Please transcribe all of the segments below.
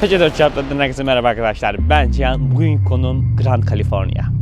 Peki 4 çarptığından herkese merhaba arkadaşlar. Ben Cihan. Bugün konum Grand California.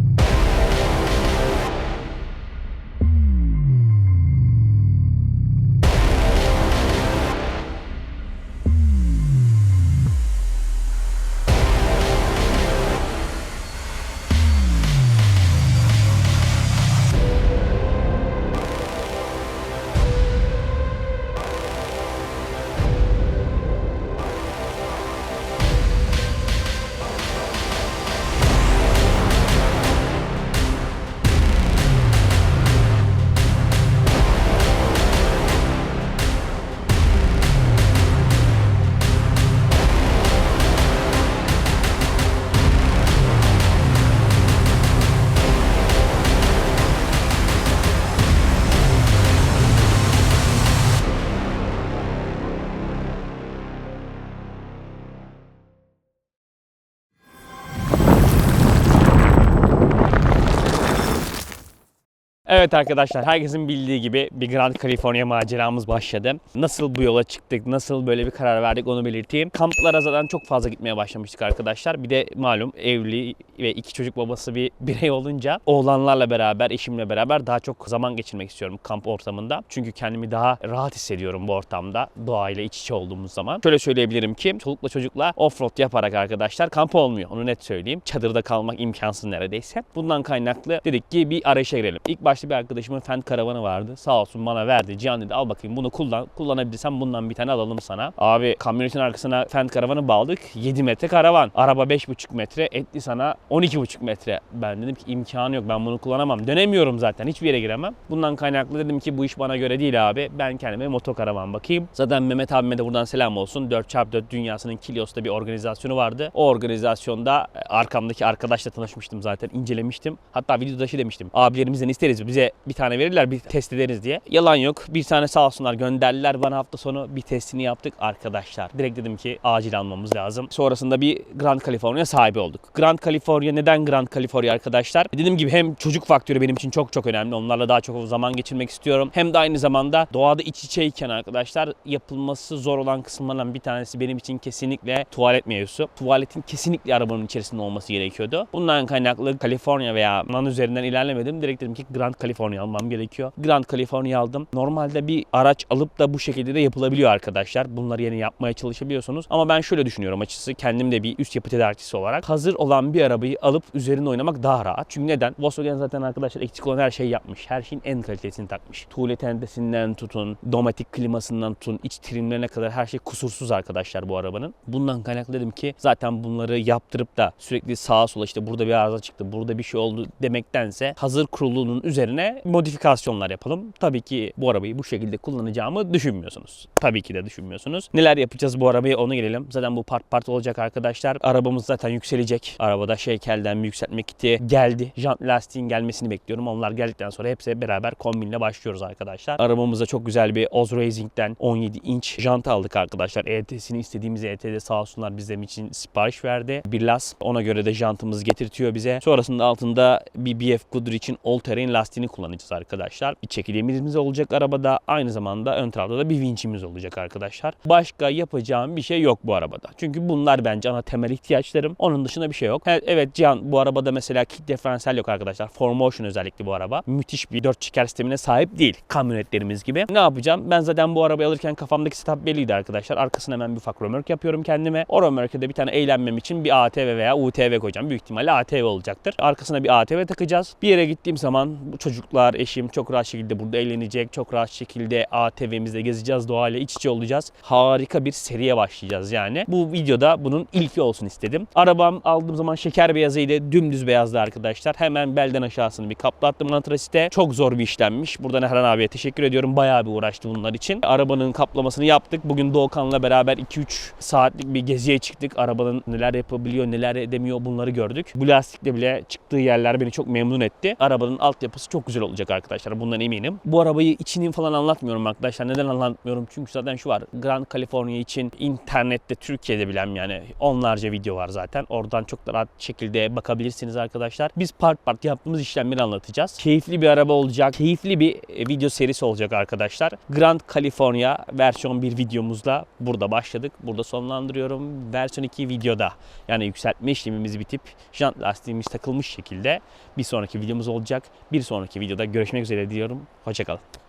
Evet arkadaşlar herkesin bildiği gibi bir Grand California maceramız başladı. Nasıl bu yola çıktık, nasıl böyle bir karar verdik onu belirteyim. Kamplara zaten çok fazla gitmeye başlamıştık arkadaşlar. Bir de malum evli ve iki çocuk babası bir birey olunca oğlanlarla beraber, eşimle beraber daha çok zaman geçirmek istiyorum kamp ortamında. Çünkü kendimi daha rahat hissediyorum bu ortamda doğayla iç içe olduğumuz zaman. Şöyle söyleyebilirim ki çolukla çocukla offroad yaparak arkadaşlar kamp olmuyor. Onu net söyleyeyim. Çadırda kalmak imkansız neredeyse. Bundan kaynaklı dedik ki bir arayışa girelim. İlk başta bir arkadaşımın Fend karavanı vardı. Sağ olsun bana verdi. Cihan dedi al bakayım bunu kullan. Kullanabilirsen bundan bir tane alalım sana. Abi kamyonetin arkasına Fend karavanı bağladık. 7 metre karavan. Araba 5,5 metre. Etti sana 12,5 metre. Ben dedim ki imkanı yok ben bunu kullanamam. Dönemiyorum zaten. Hiçbir yere giremem. Bundan kaynaklı dedim ki bu iş bana göre değil abi. Ben kendime motokaravan bakayım. Zaten Mehmet abime de buradan selam olsun. 4x4 dünyasının Kilios'ta bir organizasyonu vardı. O organizasyonda e, arkamdaki arkadaşla tanışmıştım zaten. incelemiştim. Hatta videoda şey demiştim. Abilerimizden isteriz. Bize bir tane verirler bir test ederiz diye. Yalan yok. Bir tane sağ olsunlar gönderdiler bana hafta sonu bir testini yaptık arkadaşlar. Direkt dedim ki acil almamız lazım. Sonrasında bir Grand California sahibi olduk. Grand California neden Grand California arkadaşlar? Dediğim gibi hem çocuk faktörü benim için çok çok önemli. Onlarla daha çok zaman geçirmek istiyorum. Hem de aynı zamanda doğada iç içeyken arkadaşlar yapılması zor olan kısımlardan bir tanesi benim için kesinlikle tuvalet mevzusu. Tuvaletin kesinlikle arabanın içerisinde olması gerekiyordu. Bundan kaynaklı California veya Man üzerinden ilerlemedim. Direkt dedim ki Grand California almam gerekiyor. Grand California aldım. Normalde bir araç alıp da bu şekilde de yapılabiliyor arkadaşlar. Bunları yeni yapmaya çalışabiliyorsunuz. Ama ben şöyle düşünüyorum açıkçası. Kendim de bir üst yapı tedarikçisi olarak. Hazır olan bir arabayı alıp üzerine oynamak daha rahat. Çünkü neden? Volkswagen zaten arkadaşlar eksik olan her şeyi yapmış. Her şeyin en kalitesini takmış. Tuvalet endesinden tutun, domatik klimasından tutun, iç trimlerine kadar her şey kusursuz arkadaşlar bu arabanın. Bundan kaynaklı dedim ki zaten bunları yaptırıp da sürekli sağa sola işte burada bir arıza çıktı, burada bir şey oldu demektense hazır kurulunun üzerine modifikasyonlar yapalım. Tabii ki bu arabayı bu şekilde kullanacağımı düşünmüyorsunuz. Tabii ki de düşünmüyorsunuz. Neler yapacağız bu arabaya onu gelelim. Zaten bu part part olacak arkadaşlar. Arabamız zaten yükselecek. Arabada şeykelden yükseltme kiti geldi. Jant lastiğin gelmesini bekliyorum. Onlar geldikten sonra hepsi beraber kombinle başlıyoruz arkadaşlar. Arabamıza çok güzel bir Oz Racing'den 17 inç jant aldık arkadaşlar. ETS'ini istediğimiz ET'de sağ olsunlar bizim için sipariş verdi. Bir las ona göre de jantımız getirtiyor bize. Sonrasında altında bir BF Goodrich için all terrain lastiğini kullanacağız arkadaşlar. Bir çekilemiz olacak arabada. Aynı zamanda ön tarafta da bir vinçimiz olacak arkadaşlar. Başka yapacağım bir şey yok bu arabada. Çünkü bunlar bence ana temel ihtiyaçlarım. Onun dışında bir şey yok. Evet, evet Cihan bu arabada mesela kick diferansiyel yok arkadaşlar. 4Motion özellikle bu araba. Müthiş bir 4 çeker sistemine sahip değil. Kamyonetlerimiz gibi. Ne yapacağım? Ben zaten bu arabayı alırken kafamdaki setup belliydi arkadaşlar. Arkasına hemen bir ufak römork yapıyorum kendime. O römorke de bir tane eğlenmem için bir ATV veya UTV koyacağım. Büyük ihtimalle ATV olacaktır. Arkasına bir ATV takacağız. Bir yere gittiğim zaman çocuklar, eşim çok rahat şekilde burada eğlenecek. Çok rahat şekilde ATV'mizde gezeceğiz. Doğayla iç içe olacağız. Harika bir seriye başlayacağız yani. Bu videoda bunun ilki olsun istedim. Arabam aldığım zaman şeker beyazıydı. Dümdüz beyazdı arkadaşlar. Hemen belden aşağısını bir kaplattım antrasite. Çok zor bir işlemmiş. Buradan Erhan abiye teşekkür ediyorum. Bayağı bir uğraştı bunlar için. Arabanın kaplamasını yaptık. Bugün Doğukan'la beraber 2-3 saatlik bir geziye çıktık. Arabanın neler yapabiliyor, neler edemiyor bunları gördük. Bu lastikle bile çıktığı yerler beni çok memnun etti. Arabanın altyapısı çok güzel olacak arkadaşlar. Bundan eminim. Bu arabayı içini falan anlatmıyorum arkadaşlar. Neden anlatmıyorum? Çünkü zaten şu var. Grand California için internette Türkiye'de bilen yani onlarca video var zaten. Oradan çok da rahat şekilde bakabilirsiniz arkadaşlar. Biz part part yaptığımız işlemleri anlatacağız. Keyifli bir araba olacak. Keyifli bir e, video serisi olacak arkadaşlar. Grand California versiyon 1 videomuzla burada başladık. Burada sonlandırıyorum. Versiyon 2 videoda yani yükseltme işlemimiz bitip jant lastiğimiz takılmış şekilde bir sonraki videomuz olacak. Bir sonraki videoda görüşmek üzere diyorum. Hoşçakalın.